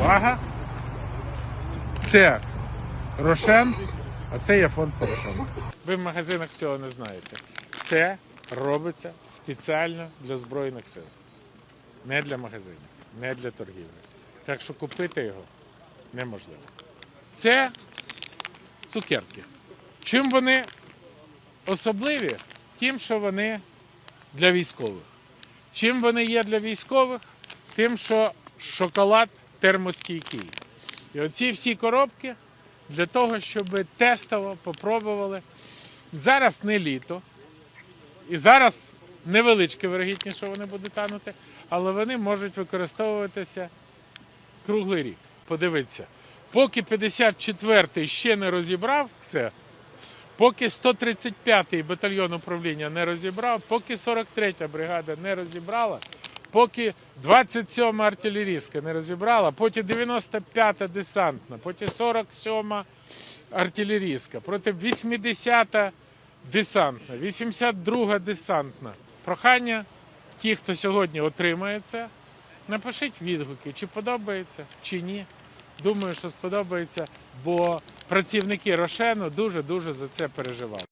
Увага! Це Рошен, а це є фонд Порошенка. Ви в магазинах цього не знаєте. Це робиться спеціально для Збройних сил. Не для магазинів, не для торгівлі. Так що купити його неможливо. Це цукерки. Чим вони особливі? Тим, що вони для військових. Чим вони є для військових? Тим, що шоколад термостійкий. І оці всі коробки для того, щоб тестово попробували. Зараз не літо, і зараз невеличке вирогідність, що вони будуть танути, але вони можуть використовуватися круглий рік. Подивіться, поки 54-й ще не розібрав це, поки 135-й батальйон управління не розібрав, поки 43-я бригада не розібрала, поки 27-ма артилерійська не розібрала, потім 95-та десантна, потім 47-ма артилерійська, проти 80-та десантна, 82-га десантна. Прохання ті, хто сьогодні отримає це, напишіть відгуки, чи подобається, чи ні. Думаю, що сподобається, бо працівники Рошену дуже-дуже за це переживали.